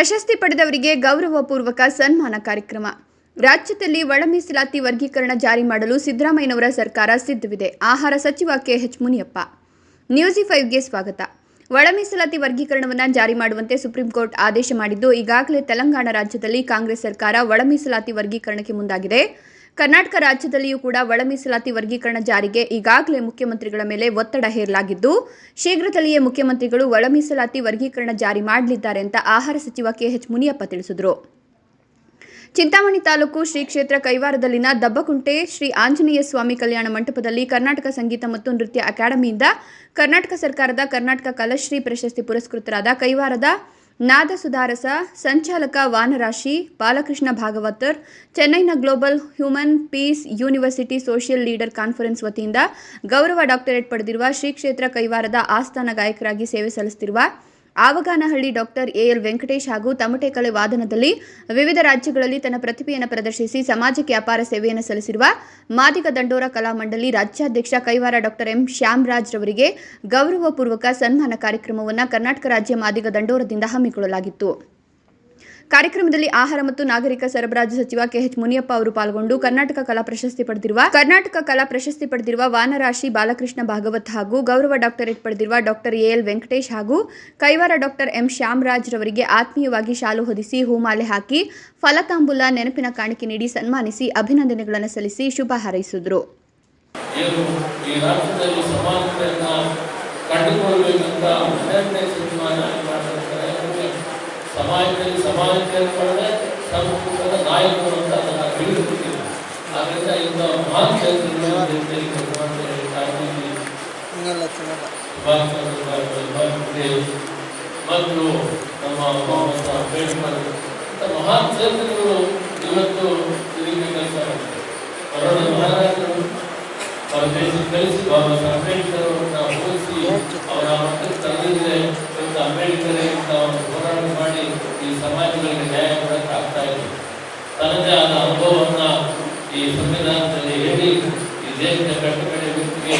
ಪ್ರಶಸ್ತಿ ಪಡೆದವರಿಗೆ ಗೌರವಪೂರ್ವಕ ಸನ್ಮಾನ ಕಾರ್ಯಕ್ರಮ. ರಾಜ್ಯದಲ್ಲಿ ಒಳ ಮೀಸಲಾತಿ ವರ್ಗೀಕರಣ ಜಾರಿ ಮಾಡಲು ಸಿದ್ದರಾಮಯ್ಯನವರ ಸರ್ಕಾರ ಸಿದ್ಧವಿದೆ. ಆಹಾರ ಸಚಿವ ಕೆಎಚ್ ಮುನಿಯಪ್ಪ. ನ್ಯೂಸಿ ಫೈವ್ಗೆ ಸ್ವಾಗತ. ಒಳ ಮೀಸಲಾತಿ ವರ್ಗೀಕರಣವನ್ನು ಜಾರಿ ಮಾಡುವಂತೆ ಸುಪ್ರೀಂ ಕೋರ್ಟ್ ಆದೇಶ ಮಾಡಿದ್ದು, ಈಗಾಗಲೇ ತೆಲಂಗಾಣ ರಾಜ್ಯದಲ್ಲಿ ಕಾಂಗ್ರೆಸ್ ಸರ್ಕಾರ ಒಳ ಮೀಸಲಾತಿ ವರ್ಗೀಕರಣಕ್ಕೆ ಮುಂದಾಗಿದೆ. ಕರ್ನಾಟಕ ರಾಜ್ಯದಲ್ಲಿಯೂ ಕೂಡ ಒಳ ಮೀಸಲಾತಿ ವರ್ಗೀಕರಣ ಜಾರಿಗೆ ಈಗಾಗಲೇ ಮುಖ್ಯಮಂತ್ರಿಗಳ ಮೇಲೆ ಒತ್ತಡ ಹೇರಲಾಗಿದ್ದು, ಶೀಘ್ರದಲ್ಲಿಯೇ ಮುಖ್ಯಮಂತ್ರಿಗಳು ಒಳ ಮೀಸಲಾತಿ ವರ್ಗೀಕರಣ ಜಾರಿ ಮಾಡಲಿದ್ದಾರೆ ಅಂತ ಆಹಾರ ಸಚಿವ ಕೆಎಚ್ ಮುನಿಯಪ್ಪ ತಿಳಿಸಿದರು. ಚಿಂತಾಮಣಿ ತಾಲೂಕು ಶ್ರೀ ಕ್ಷೇತ್ರ ಕೈವಾರದಲ್ಲಿನ ದಬ್ಬಕುಂಟೆ ಶ್ರೀ ಆಂಜನೇಯ ಸ್ವಾಮಿ ಕಲ್ಯಾಣ ಮಂಟಪದಲ್ಲಿ ಕರ್ನಾಟಕ ಸಂಗೀತ ಮತ್ತು ನೃತ್ಯ ಅಕಾಡೆಮಿಯಿಂದ ಕರ್ನಾಟಕ ಸರ್ಕಾರದ ಕರ್ನಾಟಕ ಕಲಶ್ರೀ ಪ್ರಶಸ್ತಿ ಪುರಸ್ಕೃತರಾದ ಕೈವಾರದ ನಾದ ಸುಧಾರಸ, ಸಂಚಾಲಕ ವಾನರಾಶಿ, ಬಾಲಕೃಷ್ಣ ಭಾಗವತರ್, ಚೆನ್ನೈನ global human peace university social leader conference ವತಿಯಿಂದ ಗೌರವ ಡಾಕ್ಟರೇಟ್ ಪಡೆದಿರುವ ಶ್ರೀ ಕ್ಷೇತ್ರ ಕೈವಾರದ ಆಸ್ಥಾನ ಗಾಯಕರಾಗಿ ಸೇವೆ ಸಲ್ಲಿಸುತ್ತಿರುವ ಆವಗಾನಹಳ್ಳಿ ಡಾಕ್ಟರ್ ಎಎಲ್ ವೆಂಕಟೇಶ್ ಹಾಗೂ ತಮಟೆಕಲೆ ವಾದನದಲ್ಲಿ ವಿವಿಧ ರಾಜ್ಯಗಳಲ್ಲಿ ತನ್ನ ಪ್ರತಿಭೆಯನ್ನು ಪ್ರದರ್ಶಿಸಿ ಸಮಾಜಕ್ಕೆ ಅಪಾರ ಸೇವೆಯನ್ನು ಸಲ್ಲಿಸಿರುವ ಮಾದಿಗ ದಂಡೋರ ಕಲಾಮಂಡಲಿ ರಾಜ್ಯಾಧ್ಯಕ್ಷ ಕೈವಾರ ಡಾಕ್ಟರ್ ಎಂ ಶ್ಯಾಮರಾಜ್ ರವರಿಗೆ ಗೌರವಪೂರ್ವಕ ಸನ್ಮಾನ ಕಾರ್ಯಕ್ರಮವನ್ನು ಕರ್ನಾಟಕ ರಾಜ್ಯ ಮಾದಿಗ ದಂಡೋರದಿಂದ ಹಮ್ಮಿಕೊಳ್ಳಲಾಗಿತ್ತು. ಕಾರ್ಯಕ್ರಮದಲ್ಲಿ ಆಹಾರ ಮತ್ತು ನಾಗರಿಕ ಸರಬರಾಜು ಸಚಿವ ಕೆಎಚ್ ಮುನಿಯಪ್ಪ ಅವರು ಪಾಲ್ಗೊಂಡು ಕರ್ನಾಟಕ ಕಲಾ ಪ್ರಶಸ್ತಿ ಪಡೆದಿರುವ, ಕರ್ನಾಟಕ ಕಲಾ ಪ್ರಶಸ್ತಿ ಪಡೆದಿರುವ ವಾನರಾಶಿ ಬಾಲಕೃಷ್ಣ ಭಾಗವತ್ ಹಾಗೂ ಗೌರವ ಡಾಕ್ಟರೇಟ್ ಪಡೆದಿರುವ ಡಾಕ್ಟರ್ ಎಲ್ ವೆಂಕಟೇಶ್ ಹಾಗೂ ಕೈವಾರ ಡಾಕ್ಟರ್ ಎಂ ಶ್ಯಾಮರಾಜ್ ರವರಿಗೆ ಆತ್ಮೀಯವಾಗಿ ಶಾಲು ಹೊದಿಸಿ ಹೂಮಾಲೆ ಹಾಕಿ, ಫಲತಾಂಬುಲ ನೆನಪಿನ ಕಾಣಿಕೆ ನೀಡಿ ಸನ್ಮಾನಿಸಿ ಅಭಿನಂದನೆಗಳನ್ನು ಸಲ್ಲಿಸಿ ಶುಭ ಹಾರೈಸಿದರು. ಕಂಡುಕೊಳ್ಳಬೇಕಂತ ಸಮಾಜದಲ್ಲಿ ಮಾಡಿದ್ರೆ ನಮ್ಮ ಕುಟುಂಬದ ನಾಯಕರು ಅಂತ ಅದನ್ನು ತಿಳಿದುಬಿಟ್ಟಿದೆ ಆದ್ದರಿಂದ ಇಂಥ ಮಹಾನ್ ಚೆನ್ನಾಗ ಮತ್ತು ನಮ್ಮ ಅಮ್ಮ ಅಂಬೇಡ್ಕರ್ ಇಂಥ ಮಹಾನ್ ಚೇತನಗಳು ಇವತ್ತು ಇದಕ್ಕೆ ಕೆಲಸ ಬರೋಣ ಮಹಾರಾಜರು ಅವರ ದೇಶಕ್ಕೆ ಕಲಿಸಿ ಬಾಬಾ ಸಾಹೇಬ್ ಅಂಬೇಡ್ಕರ್ ಅವರನ್ನ ಓದಿಸಿ ಅವರ ಮಕ್ಕಳು ಇವತ್ತು ಅಂಬೇಡ್ಕರ್ ಇಂಥ ತನಗೆ ಆದ ಅನುಭವವನ್ನು ಈ ಸಂವಿಧಾನದಲ್ಲಿ ಹೇಳಿ ಈ ದೇಶದ ಕಟ್ಟಕಡೆ ವ್ಯಕ್ತಿಗೆ